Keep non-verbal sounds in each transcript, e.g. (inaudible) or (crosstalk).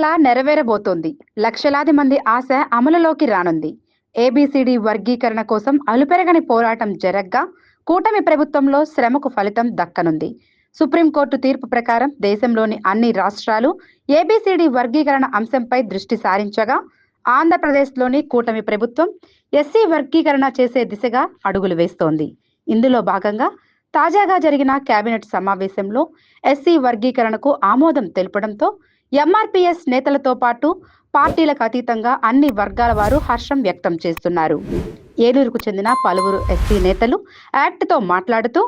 కళ నెరవేరబోతోంది. లక్షలాది మంది ఆశ అమలులోకి రానుంది. ఏబిసిడి వర్గీకరణ కోసం అలుపెరగని పోరాటం జరగ్గా కూటమి ప్రభుత్వంలో శ్రమకు ఫలితం దక్కనుంది. సుప్రీంకోర్టు తీర్పు ప్రకారం దేశంలోని అన్ని రాష్ట్రాలు ఏబిసిడి వర్గీకరణ అంశంపై దృష్టి సారించగా ఆంధ్రప్రదేశ్లోని కూటమి ప్రభుత్వం ఎస్సీ వర్గీకరణ చేసే దిశగా అడుగులు వేస్తోంది. ఇందులో భాగంగా తాజాగా జరిగిన కేబినెట్ సమావేశంలో ఎస్సీ వర్గీకరణకు ఆమోదం తెలపడంతో ఎంఆర్పీఎస్ నేతలతో పాటు పార్టీలకు అతీతంగా అన్ని వర్గాల వారు హర్షం వ్యక్తం చేస్తున్నారు. ఏలూరుకు చెందిన పలువురు ఎస్సీ నేతలు యాక్ట్తో మాట్లాడుతూ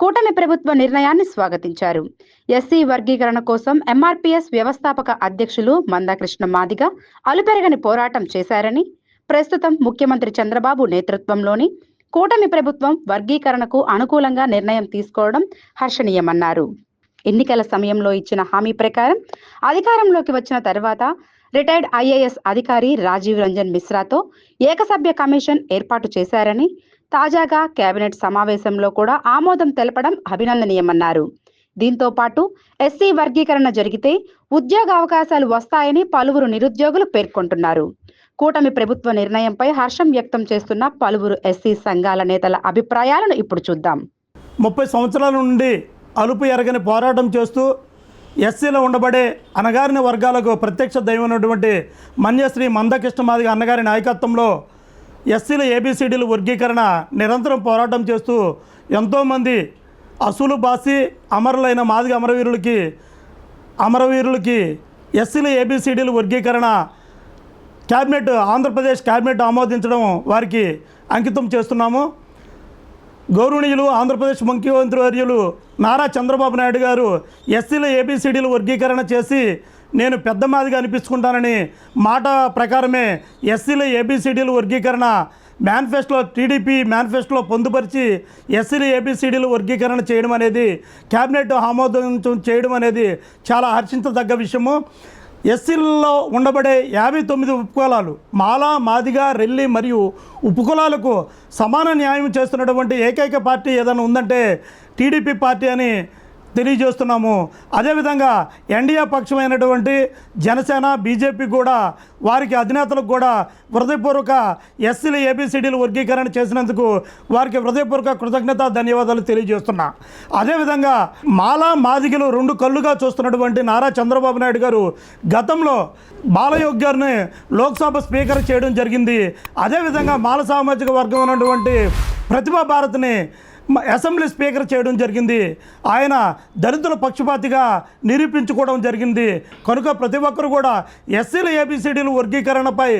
కూటమి ప్రభుత్వ నిర్ణయాన్ని స్వాగతించారు. ఎస్సీ వర్గీకరణ కోసం ఎంఆర్పిఎస్ వ్యవస్థాపక అధ్యక్షులు మందాకృష్ణ మాదిగ అలుపెరగని పోరాటం చేశారని ప్రస్తుతం ముఖ్యమంత్రి చంద్రబాబు నేతృత్వంలోని కూటమి ప్రభుత్వం వర్గీకరణకు అనుకూలంగా నిర్ణయం తీసుకోవడం హర్షణీయమన్నారు. ఎన్నికల సమయంలో ఇచ్చిన హామీ ప్రకారం అధికారంలోకి వచ్చిన తర్వాత రిటైర్డ్ ఐఏఎస్ అధికారి రాజీవ్ రంజన్ మిశ్రాతో ఏకసభ్య కమిషన్ ఏర్పాటు చేశారని తాజాగా కేబినెట్ సమావేశంలో కూడా ఆమోదం తెలపడం అభినందనీయమన్నారు. దీంతో పాటు ఎస్సీ వర్గీకరణ జరిగితే ఉద్యోగ అవకాశాలు వస్తాయని పలువురు నిరుద్యోగులు పేర్కొంటున్నారు. కూటమి ప్రభుత్వ నిర్ణయంపై హర్షం వ్యక్తం చేస్తున్న పలువురు ఎస్సీ సంఘాల నేతల అభిప్రాయాలను ఇప్పుడు చూద్దాం. ముప్పై సంవత్సరాల నుండి అలుపు ఎరగని పోరాటం చేస్తూ ఎస్సీలో ఉండబడే అనగారిన వర్గాలకు ప్రత్యక్ష దైవమైనటువంటి మన్యశ్రీ మందకృష్ణ మాదిగ అన్నగారి నాయకత్వంలో ఎస్సీల ఏబిసిడీల వర్గీకరణ నిరంతరం పోరాటం చేస్తూ ఎంతోమంది అసూలు బాసి అమరులైన మాదిగ అమరవీరులకి అమరవీరులకి ఎస్సీల ఏబిసిడీల వర్గీకరణ క్యాబినెట్ ఆంధ్రప్రదేశ్ క్యాబినెట్ ఆమోదించడం వారికి అంకితం చేస్తున్నాము. గౌరవనీయులు ఆంధ్రప్రదేశ్ ముఖ్యమంత్రి వర్యులు నారా చంద్రబాబు నాయుడు గారు ఎస్సీల ఏబీసీడీలు వర్గీకరణ చేసి నేను పెద్ద మాదిగా అనిపించుకుంటానని మాట ప్రకారమే ఎస్సీల ఏబీసీడీలు వర్గీకరణ మేనిఫెస్టోలో టీడీపీ మేనిఫెస్టోలో పొందుపరిచి ఎస్సీల ఏబీసీడీలు వర్గీకరణ చేయడం అనేది క్యాబినెట్ ఆమోదం చేయడం అనేది చాలా హర్షించదగ్గ విషయము. ఎస్సీలలో ఉండబడే యాభై తొమ్మిది ఉపకులాలు మాల మాదిగ రెల్లి మరియు ఉపకులాలకు సమాన న్యాయం చేస్తున్నటువంటి ఏకైక పార్టీ ఏదైనా ఉందంటే టీడీపీ పార్టీ అని తెలియజేస్తున్నాము. అదేవిధంగా ఎన్డీఏ పక్షమైనటువంటి జనసేన బీజేపీ కూడా వారికి అధినేతలకు కూడా హృదయపూర్వక ఎస్సీల ఏబీసీడీలు వర్గీకరణ చేసినందుకు వారికి హృదయపూర్వక కృతజ్ఞత ధన్యవాదాలు తెలియజేస్తున్నా. అదేవిధంగా మాలా మాదిగలు రెండు కళ్ళుగా చూస్తున్నటువంటి నారా చంద్రబాబు నాయుడు గారు గతంలో బాలయోగ్ గారిని లోక్సభ స్పీకర్ చేయడం జరిగింది. అదేవిధంగా మాల సామాజిక వర్గం ఉన్నటువంటి ప్రతిభా భారత్ని అసెంబ్లీ స్పీకర్ చేయడం జరిగింది. ఆయన దళితుల పక్షపాతిగా నిరూపించుకోవడం జరిగింది. కనుక ప్రతి ఒక్కరు కూడా ఎస్సీల ఏబిసిడీల వర్గీకరణపై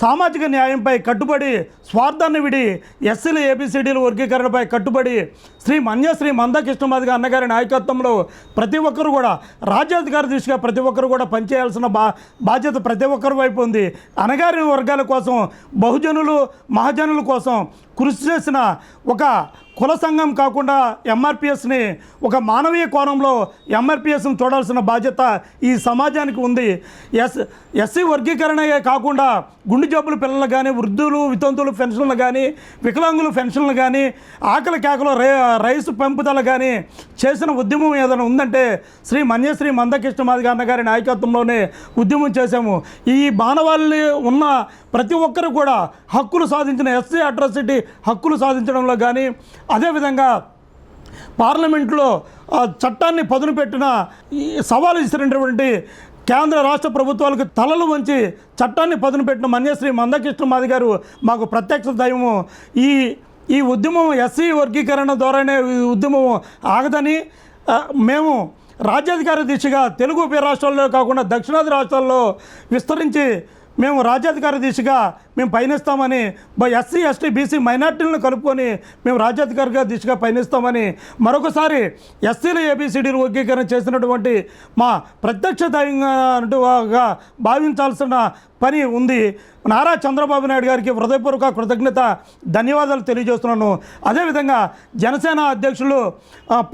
సామాజిక న్యాయంపై కట్టుబడి స్వార్థాన్ని విడి ఎస్సీల ఏబిసిడీల వర్గీకరణపై కట్టుబడి శ్రీ మన్యశ్రీ మందకృష్ణమాది అన్నగారి నాయకత్వంలో ప్రతి ఒక్కరు కూడా రాజ్యాధికారి దిశగా ప్రతి ఒక్కరు కూడా పనిచేయాల్సిన బా బాధ్యత ప్రతి ఒక్కరి వైపు ఉంది. అనగారిన వర్గాల కోసం బహుజనులు మహాజనుల కోసం కృషి చేసిన ఒక కుల సంఘం కాకుండా ఎంఆర్పిఎస్ని ఒక మానవీయ కోణంలో ఎంఆర్పిఎస్ని చూడాల్సిన బాధ్యత ఈ సమాజానికి ఉంది. ఎస్ ఎస్సీ వర్గీకరణయే కాకుండా గుండె జబ్బులు పిల్లలు కానీ వృద్ధులు వితంతువులు పెన్షన్లు కానీ వికలాంగులు పెన్షన్లు కానీ ఆకలి కేకలు రే రైసు పెంపుదల కానీ చేసిన ఉద్యమం ఏదైనా ఉందంటే శ్రీ మన్యశ్రీ మందకృష్ణ మాదిగ అన్నగారి నాయకత్వంలోనే ఉద్యమం చేశాము. ఈ బాణవాళ్ళు ఉన్న ప్రతి ఒక్కరు కూడా హక్కులు సాధించిన ఎస్సీ అట్రాసిటీ హక్కులు సాధించడంలో కానీ అదేవిధంగా పార్లమెంట్లో చట్టాన్ని పదును పెట్టిన ఈ సవాలు ఇచ్చినటువంటి కేంద్ర రాష్ట్ర ప్రభుత్వాలకు తలలు వంచి చట్టాన్ని పదును పెట్టిన మన్యశ్రీ మందకృష్ణ మాది గారు మాకు ప్రత్యక్ష దైవము. ఈ ఈ ఉద్యమం ఎస్సీ వర్గీకరణ ద్వారానే ఈ ఉద్యమం ఆగదని మేము రాజ్యాధికార దిశగా తెలుగు రాష్ట్రాల్లో కాకుండా దక్షిణాది రాష్ట్రాల్లో విస్తరించి మేము రాజ్యాధికార దిశగా మేము పయనిస్తామని ఎస్సీ ఎస్టీ బీసీ మైనార్టీలను కలుపుకొని మేము రాజ్యాధికారిగా దిశగా పయనిస్తామని మరొకసారి ఎస్సీల ఏబీసీడీలు వర్గీకరణ చేసినటువంటి మా ప్రత్యక్ష దైవంగా భావించాల్సిన పని ఉంది. నారా చంద్రబాబు నాయుడు గారికి హృదయపూర్వక కృతజ్ఞత ధన్యవాదాలు తెలియజేస్తున్నాను. అదేవిధంగా జనసేన అధ్యక్షులు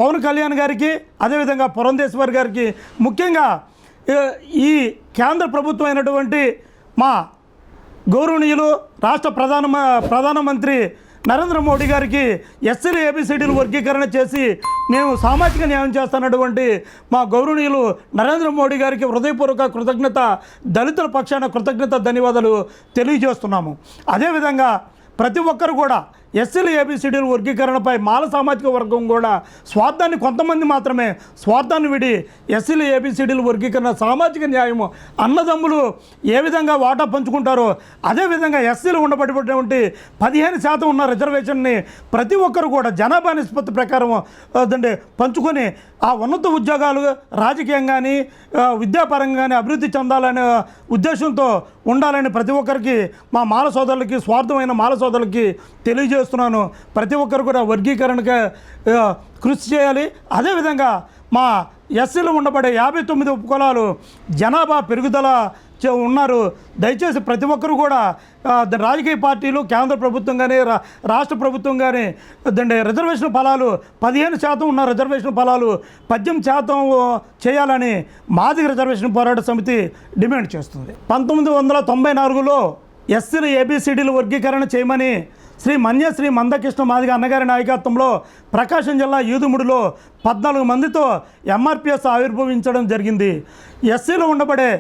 పవన్ కళ్యాణ్ గారికి అదేవిధంగా పురంధేశ్వర్ గారికి ముఖ్యంగా ఈ కేంద్ర ప్రభుత్వం అయినటువంటి మా గౌరవనీయులు రాష్ట్ర ప్రధాన ప్రధానమంత్రి నరేంద్ర మోడీ గారికి ఎస్సీలు ఏబిసిడీలు వర్గీకరణ చేసి మేము సామాజిక న్యాయం చేస్తున్నటువంటి మా గౌరవనీయులు నరేంద్ర మోడీ గారికి హృదయపూర్వక కృతజ్ఞత దళితుల పక్షాన కృతజ్ఞత ధన్యవాదాలు తెలియజేస్తున్నాము. అదేవిధంగా ప్రతి ఒక్కరు కూడా ఎస్సీలు ఏబిసిడీల వర్గీకరణపై మాల సామాజిక వర్గం కూడా స్వార్థాన్ని కొంతమంది మాత్రమే స్వార్థాన్ని విడి ఎస్సీలు ఏబిసిడీల వర్గీకరణ సామాజిక న్యాయము అన్నదమ్ములు ఏ విధంగా వాటా పంచుకుంటారో అదేవిధంగా ఎస్సీలు ఉండబడినటువంటి పదిహేను శాతం ఉన్న రిజర్వేషన్ని ప్రతి ఒక్కరు కూడా జనాభా నిష్పత్తి ప్రకారం అదండి పంచుకొని ఆ ఉన్నత ఉద్యోగాలు రాజకీయం కానీ విద్యాపరంగా కానీ అభివృద్ధి చెందాలనే ఉద్దేశంతో ఉండాలని ప్రతి ఒక్కరికి మా మాల సోదరులకి స్వార్థమైన మాల సోదరులకి చేస్తున్నాను. ప్రతి ఒక్కరు కూడా వర్గీకరణకి కృషి చేయాలి. అదేవిధంగా మా ఎస్సీలు ఉండబడే యాభై తొమ్మిది ఉపకులాలు జనాభా పెరుగుదల ఉన్నారు. దయచేసి ప్రతి ఒక్కరు కూడా రాజకీయ పార్టీలు కేంద్ర ప్రభుత్వం కానీ రా రాష్ట్ర ప్రభుత్వం కానీ దండి రిజర్వేషన్ ఫలాలు పదిహేను శాతం ఉన్న రిజర్వేషన్ ఫలాలు పద్దెనిమిది శాతం చేయాలని మాదిగ రిజర్వేషన్ పోరాట సమితి డిమాండ్ చేస్తుంది. పంతొమ్మిది వందల తొంభై నాలుగులో ఎస్సీలు ఏబిసిడీలు వర్గీకరణ చేయమని శ్రీ మన్యశ్రీ మందకృష్ణ మాదిగ అన్నగారి నాయకత్వంలో ప్రకాశం జిల్లా యూదుముడిలో పద్నాలుగు మందితో ఎంఆర్పిఎస్ ఆవిర్భవించడం జరిగింది. ఎస్సీలో ఉండబడే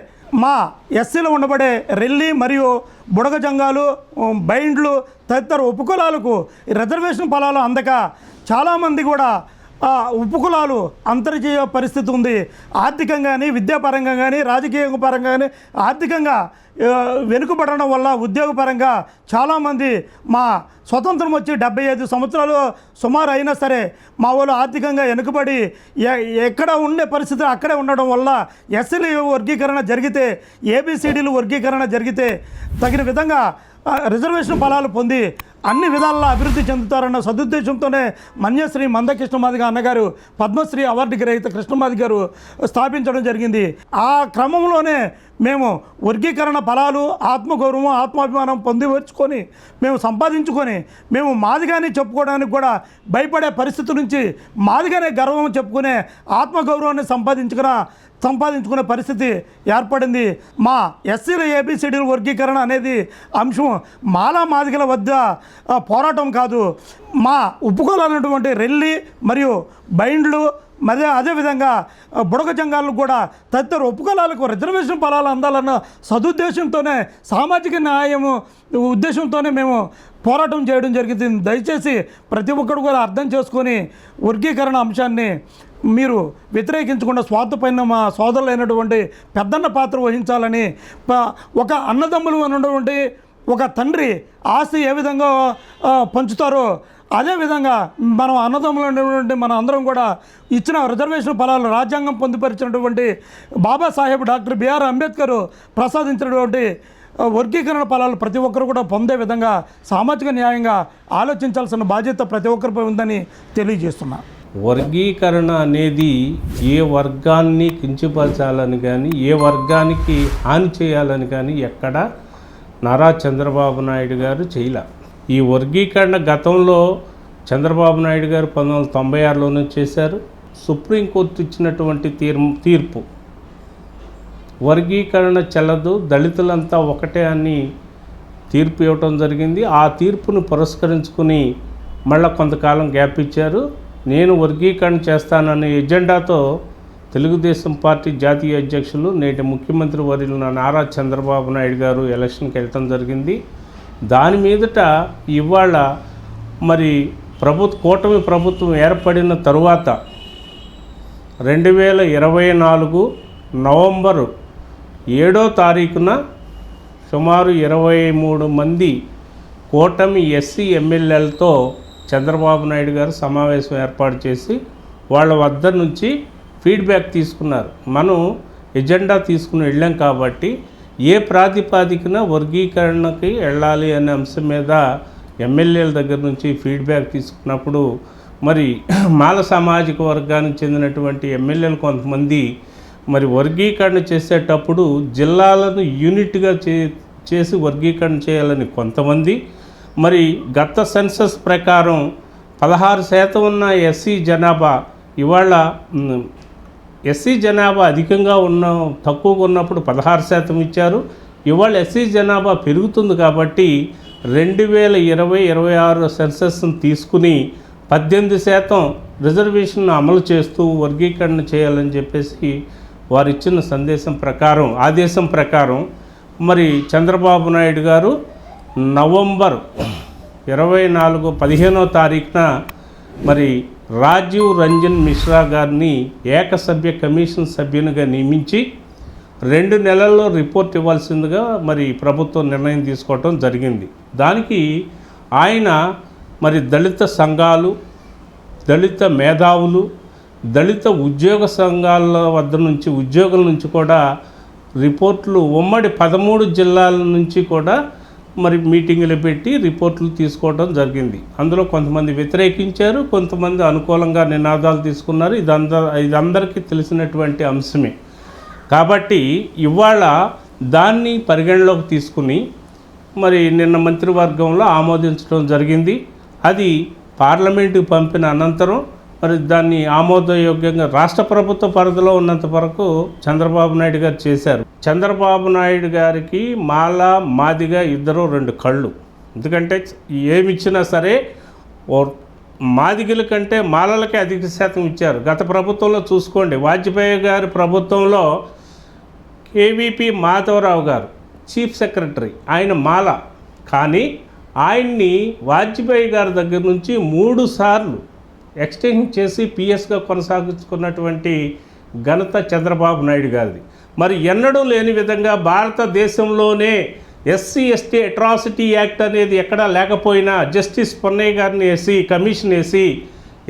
మా ఎస్సీలో ఉండబడే రెల్లి మరియు బుడగజంగాలు బైండ్లు తదితర ఉపకులాలకు ఈ రిజర్వేషన్ ఫలాలు అందక చాలామంది కూడా ఉపకులాలు అంతర్జీయ పరిస్థితి ఉంది. ఆర్థికంగా కానీ విద్యాపరంగా కానీ రాజకీయ పరంగా కానీ ఆర్థికంగా వెనుకబడడం వల్ల ఉద్యోగపరంగా చాలామంది మా స్వతంత్రం వచ్చి డెబ్బై ఐదు సంవత్సరాలు సుమారు అయినా సరే మా వాళ్ళు ఆర్థికంగా వెనుకబడి ఎ- ఎక్కడ ఉండే పరిస్థితి అక్కడే ఉండడం వల్ల ఎస్సీలు వర్గీకరణ జరిగితే ఏబిసిడీలు వర్గీకరణ జరిగితే తగిన విధంగా రిజర్వేషన్ ఫలాలు పొంది అన్ని విధాలా అభివృద్ధి చెందుతారన్న సదుద్దేశంతోనే మన్యశ్రీ మందకృష్ణమాది అన్నగారు పద్మశ్రీ అవార్డు గ్రహీత కృష్ణమాది గారు స్థాపించడం జరిగింది. ఆ క్రమంలోనే మేము వర్గీకరణ ఫలాలు ఆత్మగౌరవం ఆత్మాభిమానం పొందివచ్చుకొని మేము సంపాదించుకొని మేము మాదిగానే చెప్పుకోవడానికి కూడా భయపడే పరిస్థితి నుంచి మాదిగానే గర్వం చెప్పుకునే ఆత్మగౌరవాన్ని సంపాదించుకున్న సంపాదించుకునే పరిస్థితి ఏర్పడింది. మా ఎస్సీల ఏబిసిడీల వర్గీకరణ అనేది అంశం మాలా మాదిగల వద్ద పోరాటం కాదు. మా ఉప్పుకోవాలన్నటువంటి రెల్లి మరియు బైండ్లు మరి అదేవిధంగా బుడగ జంగాలు కూడా తదితర ఉపకులాలకు రిజర్వేషన్ ఫలాలు అందాలన్న సదుద్దేశంతోనే సామాజిక న్యాయము ఉద్దేశంతోనే మేము పోరాటం చేయడం జరిగింది. దయచేసి ప్రతి ఒక్కరు కూడా అర్థం చేసుకొని వర్గీకరణ అంశాన్ని మీరు వ్యతిరేకించకుండా స్వార్థపైన మా సోదరులైనటువంటి పెద్దన్న పాత్ర వహించాలని ఒక అన్నదమ్ములు ఉన్నటువంటి ఒక తండ్రి ఆస్తి ఏ విధంగా పంచుతారో అదేవిధంగా మనం అన్నదమ్ములు ఉండేటువంటి మన అందరం కూడా ఇచ్చిన రిజర్వేషన్ ఫలాలు రాజ్యాంగం పొందుపరిచినటువంటి బాబాసాహెబ్ డాక్టర్ బిఆర్ అంబేద్కర్ ప్రసాదించినటువంటి వర్గీకరణ ఫలాలు ప్రతి ఒక్కరు కూడా పొందే విధంగా సామాజిక న్యాయంగా ఆలోచించాల్సిన బాధ్యత ప్రతి ఒక్కరిపై ఉందని తెలియజేస్తున్నా. వర్గీకరణ అనేది ఏ వర్గాన్ని కించపరచాలని కానీ ఏ వర్గానికి హాని చేయాలని కానీ ఎక్కడ నారా చంద్రబాబు నాయుడు గారు చేయలే. ఈ వర్గీకరణ గతంలో చంద్రబాబు నాయుడు గారు పంతొమ్మిది వందల తొంభై ఆరులోనే చేశారు. సుప్రీంకోర్టు ఇచ్చినటువంటి తీర్ తీర్పు. వర్గీకరణ చెల్లదు దళితులంతా ఒకటే అని తీర్పు ఇవ్వటం జరిగింది. ఆ తీర్పును పురస్కరించుకుని మళ్ళీ కొంతకాలం గ్యాప్ ఇచ్చారు. నేను వర్గీకరణ చేస్తాననే ఎజెండాతో తెలుగుదేశం పార్టీ జాతీయ అధ్యక్షులు నేటి ముఖ్యమంత్రి వర్యులు నారా చంద్రబాబు నాయుడు గారు ఎలక్షన్కి వెళ్ళటం జరిగింది. దాని మీదట ఇవాళ మరి ప్రభుత్వ కూటమి ప్రభుత్వం ఏర్పడిన తరువాత రెండు వేల ఇరవై నాలుగు నవంబరు ఏడో తారీఖున సుమారు ఇరవై మూడు మంది కూటమి ఎస్సీ ఎమ్మెల్యేలతో చంద్రబాబు నాయుడు గారు సమావేశం ఏర్పాటు చేసి వాళ్ళ వద్ద నుంచి ఫీడ్బ్యాక్ తీసుకున్నారు. మనం ఎజెండా తీసుకుని వెళ్ళాం కాబట్టి ఏ ప్రాతిపాదికన వర్గీకరణకి వెళ్ళాలి అనే అంశం మీద ఎమ్మెల్యేల దగ్గర నుంచి ఫీడ్బ్యాక్ తీసుకున్నప్పుడు మరి (clears throat) మాల సామాజిక వర్గానికి చెందినటువంటి ఎమ్మెల్యేలు కొంతమంది మరి వర్గీకరణ చేసేటప్పుడు జిల్లాలను యూనిట్గా చే చేసి వర్గీకరణ చేయాలని కొంతమంది. మరి గత సెన్సస్ ప్రకారం పదహారు శాతం ఉన్న ఎస్సీ జనాభా ఇవాళ ఎస్సీ జనాభా అధికంగా ఉన్న తక్కువగా ఉన్నప్పుడు పదహారు శాతం ఇచ్చారు. ఇవాళ ఎస్సీ జనాభా పెరుగుతుంది కాబట్టి రెండు వేల ఇరవై ఇరవై ఆరు సెన్సస్ను తీసుకుని పద్దెనిమిది శాతం రిజర్వేషన్ అమలు చేస్తూ వర్గీకరణ చేయాలని చెప్పేసి వారు ఇచ్చిన సందేశం ప్రకారం ఆదేశం ప్రకారం మరి చంద్రబాబు నాయుడు గారు నవంబర్ ఇరవై నాలుగు పదిహేనో తారీఖున మరి రాజీవ్ రంజన్ మిశ్రా గారిని ఏకసభ్య కమిషన్ సభ్యునిగా నియమించి రెండు నెలల్లో రిపోర్ట్ ఇవ్వాల్సిందిగా మరి ప్రభుత్వం నిర్ణయం తీసుకోవటం జరిగింది. దానికి ఆయన మరి దళిత సంఘాలు దళిత మేధావులు దళిత ఉద్యోగ సంఘాల వద్ద నుంచి ఉద్యోగుల నుంచి కూడా రిపోర్ట్లు ఉమ్మడి పదమూడు జిల్లాల నుంచి కూడా మరి మీటింగులు పెట్టి రిపోర్ట్లు తీసుకోవడం జరిగింది. అందులో కొంతమంది వ్యతిరేకించారు కొంతమంది అనుకూలంగా నినాదాలు తీసుకున్నారు. ఇదంద ఇదందరికీ తెలిసినటువంటి అంశమే. కాబట్టి ఇవాళ దాన్ని పరిగణలోకి తీసుకుని మరి నిన్న మంత్రివర్గంలో ఆమోదించడం జరిగింది. అది పార్లమెంటుకు పంపిన అనంతరం మరి దాన్ని ఆమోదయోగ్యంగా రాష్ట్ర ప్రభుత్వ పరిధిలో ఉన్నంత వరకు చంద్రబాబు నాయుడు గారు చేశారు. చంద్రబాబు నాయుడు గారికి మాల మాదిగా ఇద్దరు రెండు కళ్ళు. ఎందుకంటే ఏమి ఇచ్చినా సరే ఓ మాదిగల కంటే మాలలకే అధిక శాతం ఇచ్చారు. గత ప్రభుత్వంలో చూసుకోండి. వాజ్పేయి గారి ప్రభుత్వంలో కేవీపీ మాధవరావు గారు చీఫ్ సెక్రటరీ ఆయన మాల. కానీ ఆయన్ని వాజ్పేయి గారి దగ్గర నుంచి మూడు సార్లు ఎక్స్టెండ్ చేసి పిఎస్గా కొనసాగించుకున్నటువంటి ఘనత చంద్రబాబు నాయుడు గారిది. మరి ఎన్నడూ లేని విధంగా భారతదేశంలోనే ఎస్సీ ఎస్టీ అట్రాసిటీ యాక్ట్ అనేది ఎక్కడా లేకపోయినా జస్టిస్ పొన్నయ్య గారిని వేసి కమిషన్ వేసి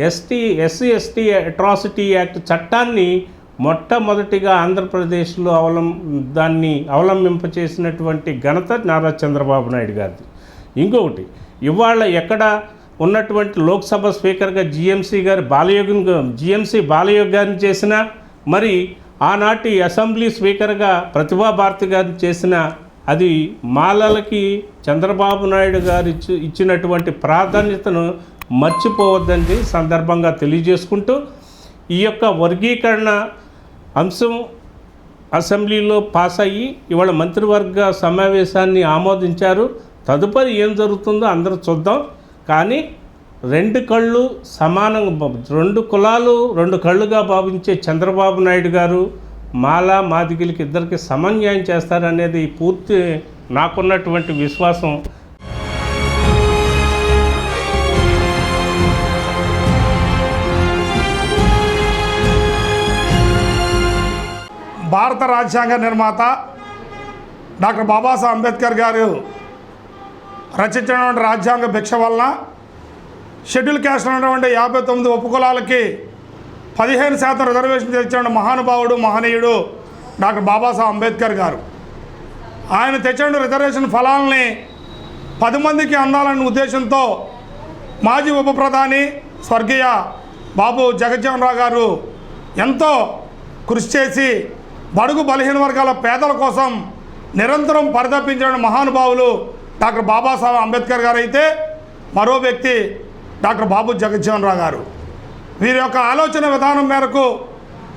ST SC ST atrocity act చట్టాన్ని మొట్టమొదటిగా ఆంధ్రప్రదేశ్లో అవలం దాన్ని అవలంబింపచేసినటువంటి ఘనత నారా చంద్రబాబు నాయుడు గారిది. ఇంకొకటి ఇవాళ ఎక్కడ ఉన్నటువంటి లోక్సభ స్పీకర్గా జిఎంసీ గారు బాలయోగిని జిఎంసీ బాలయోగ్ గారిని చేసిన మరి ఆనాటి అసెంబ్లీ స్పీకర్గా ప్రతిభా భారతి గారిని చేసిన అది మాలలకి చంద్రబాబు నాయుడు గారు ఇచ్చి ఇచ్చినటువంటి ప్రాధాన్యతను మర్చిపోవద్దని సందర్భంగా తెలియజేసుకుంటూ ఈ యొక్క వర్గీకరణ అంశం అసెంబ్లీలో పాస్ అయ్యి ఇవాళ మంత్రివర్గ సమావేశాన్ని ఆమోదించారు. తదుపరి ఏం జరుగుతుందో అందరూ చూద్దాం. కానీ రెండు కళ్ళు సమానంగా రెండు కులాలు రెండు కళ్ళుగా భావించే చంద్రబాబు నాయుడు గారు మాల మాదిగిలకి ఇద్దరికి సమన్యాయం చేస్తారనేది పూర్తి నాకున్నటువంటి విశ్వాసం. భారత రాజ్యాంగ నిర్మాత డాక్టర్ బాబాసాహెబ్ అంబేద్కర్ గారు రచించినటువంటి రాజ్యాంగ భిక్ష వలన షెడ్యూల్ క్యాస్ట్ ఉన్నటువంటి యాభై తొమ్మిది ఉపకులాలకి పదిహేను శాతం రిజర్వేషన్ తెచ్చిన మహానుభావుడు మహనీయుడు డాక్టర్ బాబాసాహెబ్ అంబేద్కర్ గారు. ఆయన తెచ్చిన రిజర్వేషన్ ఫలాల్ని పది మందికి అందాలనే ఉద్దేశంతో మాజీ ఉప ప్రధాని స్వర్గీయ బాబు జగజ్జీవన్ రావు గారు ఎంతో కృషి చేసి బడుగు బలహీన వర్గాల పేదల కోసం నిరంతరం పరితపించిన మహానుభావులు డాక్టర్ బాబాసాహెబ్ అంబేద్కర్ గారు అయితే మరో వ్యక్తి డాక్టర్ బాబు జగజ్జీవన్ రావు గారు. వీరి యొక్క ఆలోచన విధానం మేరకు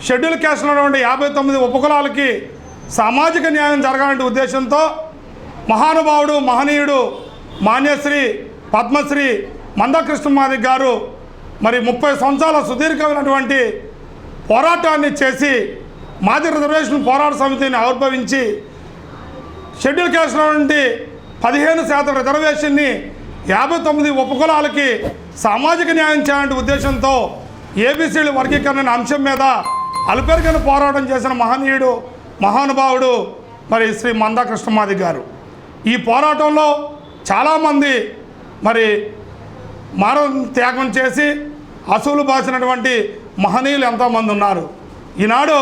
షెడ్యూల్ క్యాస్ట్లో ఉన్నటువంటి యాభై తొమ్మిది ఉపకులాలకి సామాజిక న్యాయం జరగాలనే ఉద్దేశంతో మహానుభావుడు మహనీయుడు మాన్యశ్రీ పద్మశ్రీ మందకృష్ణమాది గారు మరి ముప్పై సంవత్సరాల సుదీర్ఘమైనటువంటి పోరాటాన్ని చేసి మాది రిజర్వేషన్ పోరాట సమితిని ఆవిర్భవించి షెడ్యూల్ క్యాస్ట్లో నుండి పదిహేను శాతం రిజర్వేషన్ని యాభై తొమ్మిది ఉపకులాలకి సామాజిక న్యాయం చేయాలంటే ఉద్దేశంతో ఏబీసీల వర్గీకరణ అంశం మీద అల్పెరగన పోరాటం చేసిన మహనీయుడు మహానుభావుడు మరి శ్రీ మందా కృష్ణమాది గారు. ఈ పోరాటంలో చాలామంది మరి మారం త్యాగం చేసి అసూలు బాసినటువంటి మహనీయులు ఎంతోమంది ఉన్నారు. ఈనాడు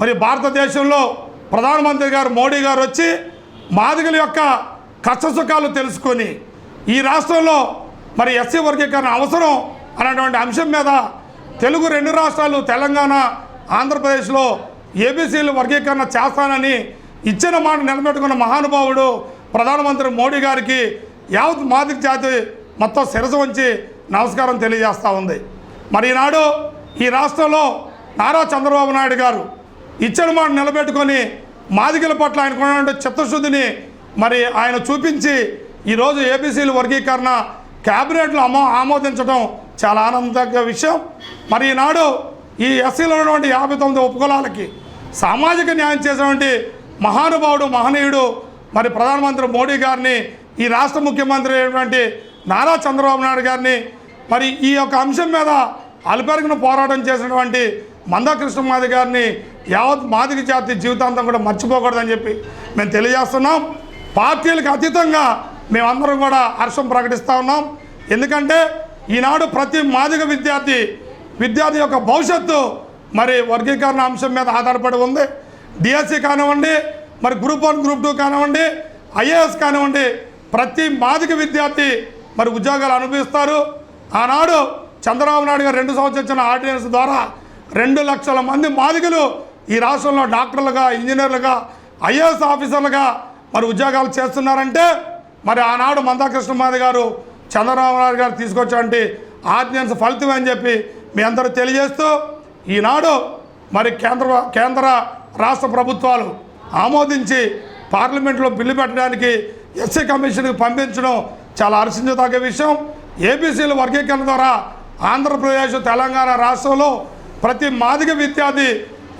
మరి భారతదేశంలో ప్రధానమంత్రి గారు మోడీ గారు వచ్చి మాదిగల యొక్క కష్టసుఖాలు తెలుసుకొని ఈ రాష్ట్రంలో మరి ఎస్సీ వర్గీకరణ అవసరం అనేటువంటి అంశం మీద తెలుగు రెండు రాష్ట్రాలు తెలంగాణ ఆంధ్రప్రదేశ్లో ఏబీసీలు వర్గీకరణ చేస్తానని ఇచ్చిన మాట నిలబెట్టుకున్న మహానుభావుడు ప్రధానమంత్రి మోడీ గారికి యావత్ మాదిక జాతి మొత్తం శిరస వంచి నమస్కారం తెలియజేస్తూ ఉంది. మరి ఈనాడు ఈ రాష్ట్రంలో నారా చంద్రబాబు నాయుడు గారు ఇచ్చిన మాట నిలబెట్టుకొని మాదిగల పట్ల ఆయనకున్నటువంటి చిత్తశుద్ధిని మరి ఆయన చూపించి ఈరోజు ఏబీసీల వర్గీకరణ క్యాబినెట్లో ఆమో ఆమోదించడం చాలా ఆనందకర విషయం. మరి ఈనాడు ఈ ఎస్సీలో ఉన్నటువంటి యాభై తొమ్మిది ఉపకులాలకి సామాజిక న్యాయం చేసినటువంటి మహానుభావుడు మహనీయుడు మరి ప్రధానమంత్రి మోడీ గారిని ఈ రాష్ట్ర ముఖ్యమంత్రి అయినటువంటి నారా చంద్రబాబు నాయుడు గారిని మరి ఈ యొక్క అంశం మీద అలుపెరగిన పోరాటం చేసినటువంటి మందకృష్ణ మాది గారిని యావత్ మాదిక జాతి జీవితాంతం కూడా మర్చిపోకూడదని చెప్పి మేము తెలియజేస్తున్నాం. పార్టీలకు అతీతంగా మేమందరం కూడా హర్షం ప్రకటిస్తూ ఉన్నాం. ఎందుకంటే ఈనాడు ప్రతి మాదిక విద్యార్థి విద్యార్థి యొక్క భవిష్యత్తు మరి వర్గీకరణ అంశం మీద ఆధారపడి ఉంది. డిఎస్సి కానివ్వండి మరి గ్రూప్ వన్ గ్రూప్ టూ కానివ్వండి ఐఏఎస్ కానివ్వండి ప్రతి మాదిక విద్యార్థి మరి ఉద్యోగాలు అనుభవిస్తారు. ఆనాడు చంద్రబాబు నాయుడు గారు రెండు సంవత్సరాలు ఇచ్చిన ఆర్డినెన్స్ ద్వారా రెండు లక్షల మంది మాదికలు ఈ రాష్ట్రంలో డాక్టర్లుగా ఇంజనీర్లుగా ఐఏఎస్ ఆఫీసర్లుగా మరి ఉద్యోగాలు చేస్తున్నారంటే మరి ఆనాడు మందాకృష్ణ మాది గారు చంద్రబాబు నాయుడు గారు తీసుకొచ్చినటువంటి ఆర్డినెన్స్ ఫలితం అని చెప్పి మీ అందరూ తెలియజేస్తూ ఈనాడు మరి కేంద్ర కేంద్ర రాష్ట్ర ప్రభుత్వాలు ఆమోదించి పార్లమెంట్లో బిల్లు పెట్టడానికి ఎస్సీ కమిషన్కి పంపించడం చాలా హర్షించదగ్గ విషయం. ఏబీసీల వర్గీకరణ ద్వారా ఆంధ్రప్రదేశ్ తెలంగాణ రాష్ట్రంలో ప్రతి మాదిక విద్యార్థి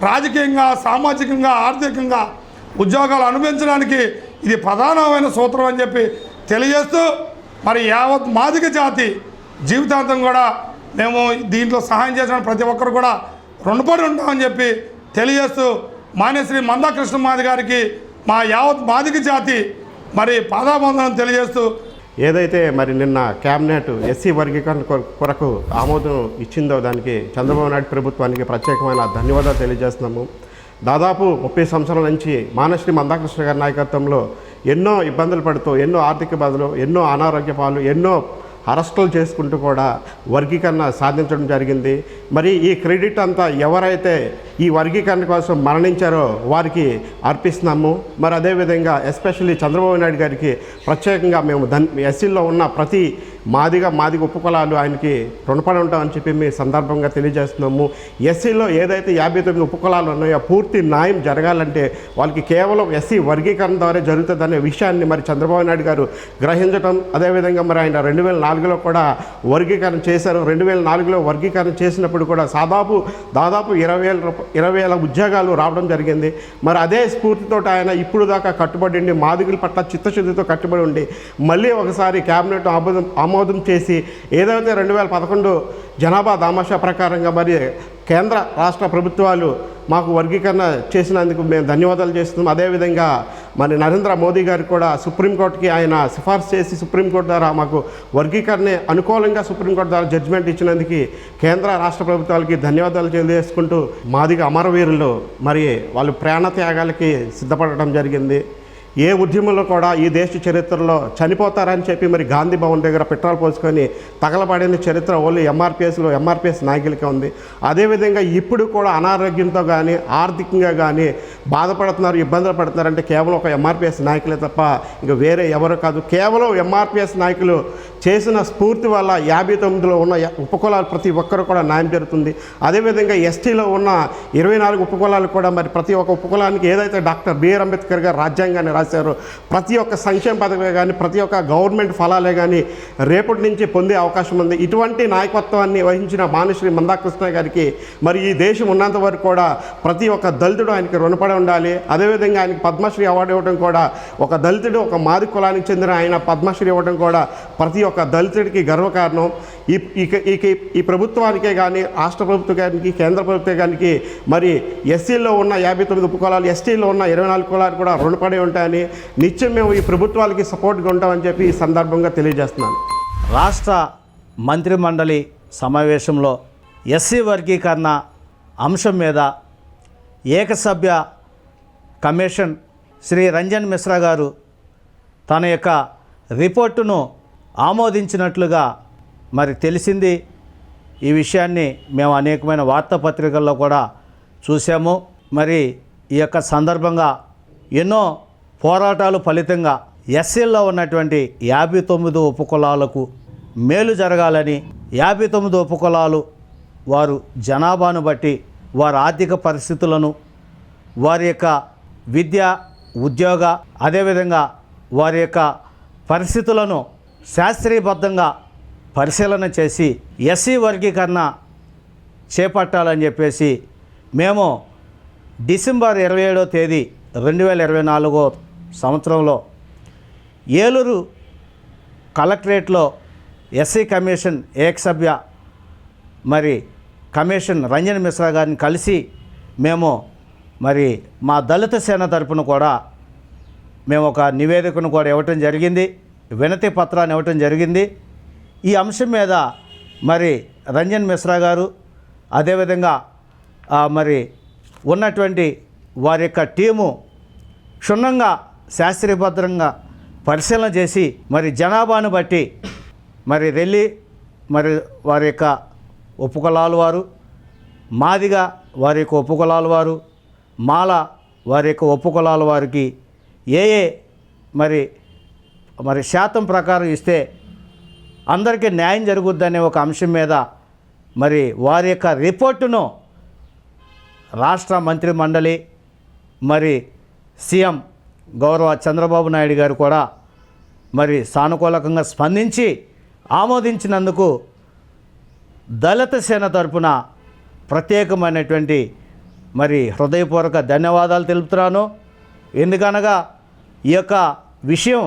రాజకీయంగా సామాజికంగా ఆర్థికంగా ఉద్యోగాలు అనుభవించడానికి ఇది ప్రధానమైన సూత్రం అని చెప్పి తెలియజేస్తూ మరి యావత్ మాదిక జాతి జీవితాంతం కూడా మేము దీంట్లో సహాయం చేసిన ప్రతి ఒక్కరు కూడా రుణపడి ఉంటామని చెప్పి తెలియజేస్తూ మాన్యశ్రీ మందాకృష్ణ మాది గారికి మా యావత్ మాదిక జాతి మరి పాదాబంధనం తెలియజేస్తూ. ఏదైతే మరి నిన్న క్యాబినెట్ ఎస్సీ వర్గీకరణ కొరకు ఆమోదం ఇచ్చిందో దానికి చంద్రబాబు నాయుడు ప్రభుత్వానికి ప్రత్యేకమైన ధన్యవాదాలు తెలియజేస్తున్నాము. దాదాపు ముప్పై సంవత్సరాల నుంచి మానశ్రీ మందాకృష్ణ గారి నాయకత్వంలో ఎన్నో ఇబ్బందులు పడుతూ ఎన్నో ఆర్థిక బాధలు ఎన్నో అనారోగ్య పాలు ఎన్నో అరెస్టులు చేసుకుంటూ కూడా వర్గీకరణ సాధించడం జరిగింది. మరి ఈ క్రెడిట్ అంతా ఎవరైతే ఈ వర్గీకరణ కోసం మరణించారో వారికి అర్పిస్తున్నాము. మరి అదేవిధంగా ఎస్పెషల్లీ చంద్రబాబు నాయుడు గారికి ప్రత్యేకంగా మేము దన్ ఎస్సీల్లో ఉన్న ప్రతి మాదిగా మాదిగ ఉపకులాలు ఆయనకి రుణపడి ఉంటామని చెప్పి మీ సందర్భంగా తెలియజేస్తున్నాము. ఎస్సీలో ఏదైతే యాభై తొమ్మిది ఉపకులాలు ఉన్నాయో పూర్తి న్యాయం జరగాలంటే వాళ్ళకి కేవలం ఎస్సీ వర్గీకరణ ద్వారా జరుగుతుందనే విషయాన్ని మరి చంద్రబాబు నాయుడు గారు గ్రహించడం అదేవిధంగా మరి ఆయన రెండు వేల నాలుగులో కూడా వర్గీకరణ చేశారు. రెండు వేల నాలుగులో వర్గీకరణ చేసినప్పుడు కూడా దాదాపు దాదాపు ఇరవై వేల రూప- ఇరవై వేల ఉద్యోగాలు రావడం జరిగింది. మరి అదే స్ఫూర్తితో ఆయన ఇప్పుడు దాకా కట్టుబడి ఉండి మాదిగుల పట్ల చిత్తశుద్ధితో కట్టుబడి ఉండి మళ్ళీ ఒకసారి క్యాబినెట్ ఆమోదం ఆమోదం చేసి ఏదైతే రెండు వేల పదకొండు జనాభా దామాషా ప్రకారంగా మరి కేంద్ర రాష్ట్ర ప్రభుత్వాలు మాకు వర్గీకరణ చేసినందుకు మేము ధన్యవాదాలు చేస్తున్నాం. అదేవిధంగా మరి నరేంద్ర మోదీ గారు కూడా సుప్రీంకోర్టుకి ఆయన సిఫార్సు చేసి సుప్రీంకోర్టు ద్వారా మాకు వర్గీకరణ అనుకూలంగా సుప్రీంకోర్టు ద్వారా జడ్జిమెంట్ ఇచ్చినందుకు కేంద్ర రాష్ట్ర ప్రభుత్వాలకి ధన్యవాదాలు తెలియజేసుకుంటూ మాదిగా అమరవీరులు మరి వాళ్ళు ప్రాణ త్యాగాలకి సిద్ధపడటం జరిగింది. ఏ ఉద్యమంలో కూడా ఈ దేశ చరిత్రలో చనిపోతారని చెప్పి మరి గాంధీ భవన్ దగ్గర పెట్రోల్ పోసుకొని తగలబడిన చరిత్ర ఓన్లీ ఎంఆర్పిఎస్లో ఎంఆర్పిఎస్ నాయకులకే ఉంది. అదేవిధంగా ఇప్పుడు కూడా అనారోగ్యంతో కానీ ఆర్థికంగా కానీ బాధపడుతున్నారు ఇబ్బందులు పడుతున్నారంటే కేవలం ఒక ఎంఆర్పిఎస్ నాయకులే తప్ప ఇంకా వేరే ఎవరు కాదు. కేవలం ఎంఆర్పిఎస్ నాయకులు చేసిన స్ఫూర్తి వల్ల యాభై తొమ్మిదిలో ఉన్న ఉపకులాలు ప్రతి ఒక్కరు కూడా న్యాయం జరుగుతుంది. అదేవిధంగా ఎస్టీలో ఉన్న ఇరవై నాలుగు ఉపకులాలు కూడా మరి ప్రతి ఒక్క ఉపకులానికి ఏదైతే డాక్టర్ బిఆర్ అంబేద్కర్ గారు రాజ్యాంగాన్ని రాశారు. ప్రతి ఒక్క సంక్షేమ పథకమే కానీ ప్రతి ఒక్క గవర్నమెంట్ ఫలాలే కానీ రేపటి నుంచి పొందే అవకాశం ఉంది. ఇటువంటి నాయకత్వాన్ని వహించిన మానుశ్రీ మందాకృష్ణ గారికి మరి ఈ దేశం ఉన్నంత వరకు కూడా ప్రతి ఒక్క దళితుడు ఆయనకి రుణపడి ఉండాలి. అదేవిధంగా ఆయనకి పద్మశ్రీ అవార్డు ఇవ్వడం కూడా ఒక దళితుడు ఒక మాది కులానికి చెందిన ఆయన పద్మశ్రీ ఇవ్వడం కూడా ప్రతి ఒక్క దళితుడికి గర్వకారణం. ఈ ఈ ప్రభుత్వానికే కానీ రాష్ట్ర ప్రభుత్వానికి కేంద్ర ప్రభుత్వానికి మరి ఎస్సీలో ఉన్న యాభై తొమ్మిది ఉపకులాలు ఎస్టీలో ఉన్న ఇరవై నాలుగు కులాలు కూడా రుణపడి ఉంటాయని నిత్యం మేము ఈ ప్రభుత్వాలకి సపోర్ట్గా ఉంటామని చెప్పి ఈ సందర్భంగా తెలియజేస్తున్నాను. రాష్ట్ర మంత్రిమండలి సమావేశంలో ఎస్సీ వర్గీకరణ అంశం మీద ఏకసభ్య కమిషన్ శ్రీ రంజన్ మిశ్రా గారు తన యొక్క రిపోర్టును ఆమోదించినట్లుగా మరి తెలిసింది. ఈ విషయాన్ని మేము అనేకమైన వార్తాపత్రికల్లో కూడా చూసాము మరి ఈ యొక్క సందర్భంగా ఎన్నో పోరాటాలు ఫలితంగా ఎస్సీల్లో ఉన్నటువంటి యాభై తొమ్మిది ఉపకులాలకు మేలు జరగాలని యాభై తొమ్మిది ఉపకులాలు వారు జనాభాను బట్టి వారి ఆర్థిక పరిస్థితులను వారి యొక్క విద్య ఉద్యోగ అదేవిధంగా వారి యొక్క పరిస్థితులను శాస్త్రీయబద్ధంగా పరిశీలన చేసి ఎస్సీ వర్గీకరణ చేపట్టాలని చెప్పేసి మేము డిసెంబర్ ఇరవై ఏడో తేదీ రెండు వేల ఇరవై నాలుగో సంవత్సరంలో ఏలూరు కలెక్టరేట్లో ఎస్సీ కమిషన్ ఏకసభ్య మరి కమిషన్ రంజన్ మిశ్రా గారిని కలిసి మేము మరి మా దళిత సేన తరపున కూడా మేము ఒక నివేదికను కూడా ఇవ్వటం జరిగింది వినతి పత్రాన్ని ఇవ్వటం జరిగింది. ఈ అంశం మీద మరి రంజన్ మిశ్రా గారు అదేవిధంగా మరి ఉన్నటువంటి వారి యొక్క టీము క్షుణ్ణంగా శాస్త్రీయభద్రంగా పరిశీలన చేసి మరి జనాభాను బట్టి మరి రెల్లి మరి వారి యొక్క ఉపకులాల వారు మాదిగా వారి యొక్క ఉపకులాల వారు మాల వారి యొక్క ఉపకులాల వారికి ఏ ఏ మరి మరి శాతం ప్రకారం ఇస్తే అందరికీ న్యాయం జరుగుద్దనే ఒక అంశం మీద మరి వారి యొక్క రిపోర్టును రాష్ట్ర మంత్రి మండలి మరి సీఎం గౌరవ చంద్రబాబు నాయుడు గారు కూడా మరి సానుకూలకంగా స్పందించి ఆమోదించినందుకు దళిత సేన తరపున ప్రత్యేకమైనటువంటి మరి హృదయపూర్వక ధన్యవాదాలు తెలుపుతున్నాను. ఎందుకనగా ఈ యొక్క విషయం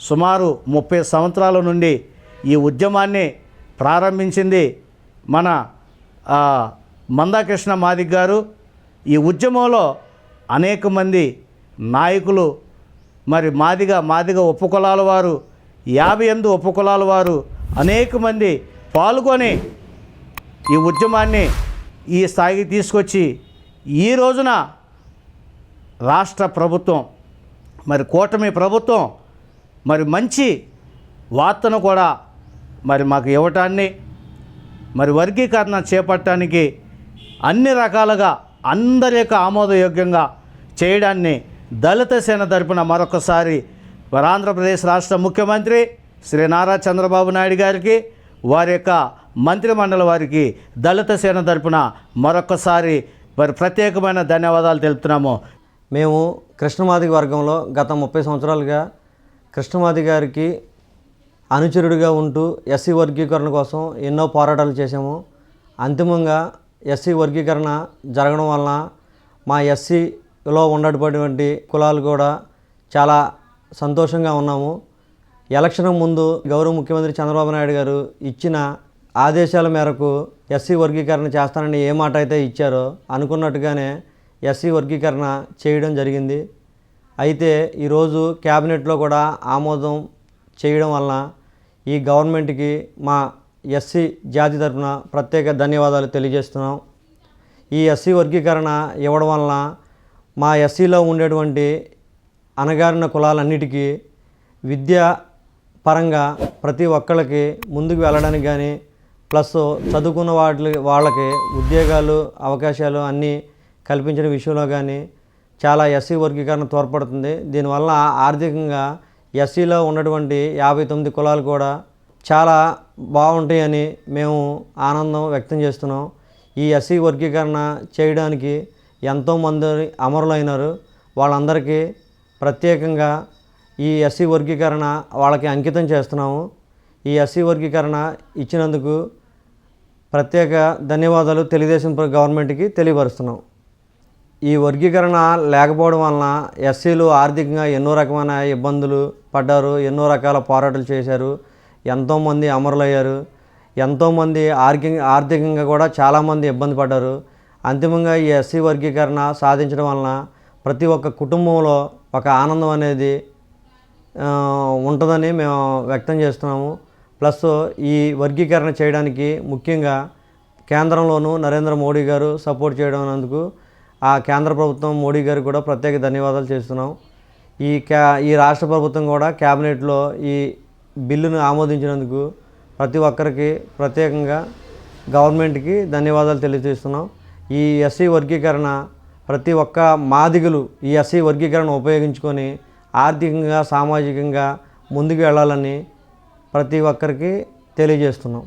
సుమారు ముప్పై సంవత్సరాల నుండి ఈ ఉద్యమాన్ని ప్రారంభించింది మన మందాకృష్ణ మాదిక్ గారు. ఈ ఉద్యమంలో అనేక మంది నాయకులు మరి మాదిగా మాదిగా ఉపకులాల వారు యాభై ఎనిమిది ఉపకులాల వారు అనేక మంది పాల్గొని ఈ ఉద్యమాన్ని ఈ స్థాయికి తీసుకొచ్చి ఈ రోజున రాష్ట్ర ప్రభుత్వం మరి కూటమి ప్రభుత్వం మరి మంచి వార్తను కూడా మరి మాకు ఇవ్వటాన్ని మరి వర్గీకరణ చేపట్టడానికి అన్ని రకాలుగా అందరి యొక్క ఆమోదయోగ్యంగా చేయడాన్ని దళిత సేన తరపున మరొకసారి ఆంధ్రప్రదేశ్ రాష్ట్ర ముఖ్యమంత్రి శ్రీ నారా చంద్రబాబు నాయుడు గారికి వారి యొక్క మంత్రిమండలి వారికి దళిత సేన తరపున మరొకసారి మరి ప్రత్యేకమైన ధన్యవాదాలు తెలుపుతున్నాము. మేము కృష్ణమాదిగ వర్గంలో గత ముప్పై సంవత్సరాలుగా కృష్ణమాది గారికి అనుచరుడిగా ఉంటూ ఎస్సీ వర్గీకరణ కోసం ఎన్నో పోరాటాలు చేశాము. అంతిమంగా ఎస్సీ వర్గీకరణ జరగడం వలన మా ఎస్సీ లో ఉన్నటువంటి కులాలు కూడా చాలా సంతోషంగా ఉన్నాము. ఎలక్షన్ ముందు గౌరవ ముఖ్యమంత్రి చంద్రబాబు నాయుడు గారు ఇచ్చిన ఆదేశాల మేరకు ఎస్సీ వర్గీకరణ చేస్తానని ఏ మాట అయితే ఇచ్చారో అనుకున్నట్టుగానే ఎస్సీ వర్గీకరణ చేయడం జరిగింది. అయితే ఈరోజు క్యాబినెట్లో కూడా ఆమోదం చేయడం వలన ఈ గవర్నమెంట్కి మా ఎస్సీ జాతి తరఫున ప్రత్యేక ధన్యవాదాలు తెలియజేస్తున్నాం. ఈ ఎస్సీ వర్గీకరణ ఇవ్వడం వలన మా ఎస్సీలో ఉండేటువంటి అణగారిన కులాలన్నిటికీ విద్య పరంగా ప్రతి ఒక్కళ్ళకి ముందుకు వెళ్ళడానికి కానీ ప్లస్ చదువుకున్న వాటి వాళ్ళకి ఉద్యోగాలు అవకాశాలు అన్నీ కల్పించిన విషయంలో కానీ చాలా ఎస్సీ వర్గీకరణ తోడ్పడుతుంది. దీనివల్ల ఆర్థికంగా ఎస్సీలో ఉన్నటువంటి యాభై తొమ్మిది కులాలు కూడా చాలా బాగుంటాయని మేము ఆనందం వ్యక్తం చేస్తున్నాం. ఈ ఎస్సీ వర్గీకరణ చేయడానికి ఎంతోమంది అమరులైనారు. వాళ్ళందరికీ ప్రత్యేకంగా ఈ ఎస్సీ వర్గీకరణ వాళ్ళకి అంకితం చేస్తున్నాము. ఈ ఎస్సీ వర్గీకరణ ఇచ్చినందుకు ప్రత్యేక ధన్యవాదాలు తెలుగుదేశం ప్ర- గవర్నమెంట్కి తెలియపరుస్తున్నాం. ఈ వర్గీకరణ లేకపోవడం వలన ఎస్సీలు ఆర్థికంగా ఎన్నో రకమైన ఇబ్బందులు పడ్డారు. ఎన్నో రకాల పోరాటాలు చేశారు. ఎంతోమంది అమరులయ్యారు. ఎంతోమంది ఆర్థిక ఆర్థికంగా కూడా చాలామంది ఇబ్బంది పడ్డారు. అంతిమంగా ఈ ఎస్సీ వర్గీకరణ సాధించడం వలన ప్రతి ఒక్క కుటుంబంలో ఒక ఆనందం అనేది ఉంటుందని మేము వ్యక్తం చేస్తున్నాము. ప్లస్ ఈ వర్గీకరణ చేయడానికి ముఖ్యంగా కేంద్రంలోనూ నరేంద్ర మోడీ గారు సపోర్ట్ చేయడం అన్నందుకు ఆ కేంద్ర ప్రభుత్వం మోడీ గారికి కూడా ప్రత్యేక ధన్యవాదాలు చేస్తున్నాం. ఈ క్యా ఈ రాష్ట్ర ప్రభుత్వం కూడా క్యాబినెట్లో ఈ బిల్లును ఆమోదించినందుకు ప్రతి ఒక్కరికి ప్రత్యేకంగా గవర్నమెంట్కి ధన్యవాదాలు తెలియజేస్తున్నాం. ఈ ఎస్సీ వర్గీకరణ ప్రతి ఒక్క మాదిగలు ఈ ఎస్సీ వర్గీకరణ ఉపయోగించుకొని ఆర్థికంగా సామాజికంగా ముందుకు వెళ్ళాలని ప్రతి ఒక్కరికి తెలియజేస్తున్నాం.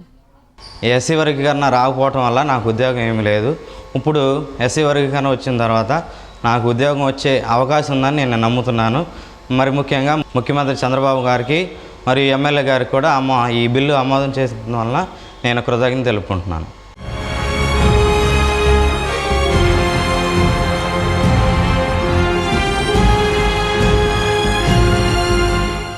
ఎస్సీ వర్గీకరణ రాకపోవటం వల్ల నాకు ఉద్యోగం ఏమీ లేదు. ఇప్పుడు ఎస్సీ వర్గీకరణ వచ్చిన తర్వాత నాకు ఉద్యోగం వచ్చే అవకాశం ఉందని నేను నమ్ముతున్నాను. మరి ముఖ్యంగా ముఖ్యమంత్రి చంద్రబాబు గారికి మరియు ఎమ్మెల్యే గారికి కూడా అమ్మ ఈ బిల్లు ఆమోదం చేసిన వల్ల నేను కృతజ్ఞత తెలుపుకుంటున్నాను.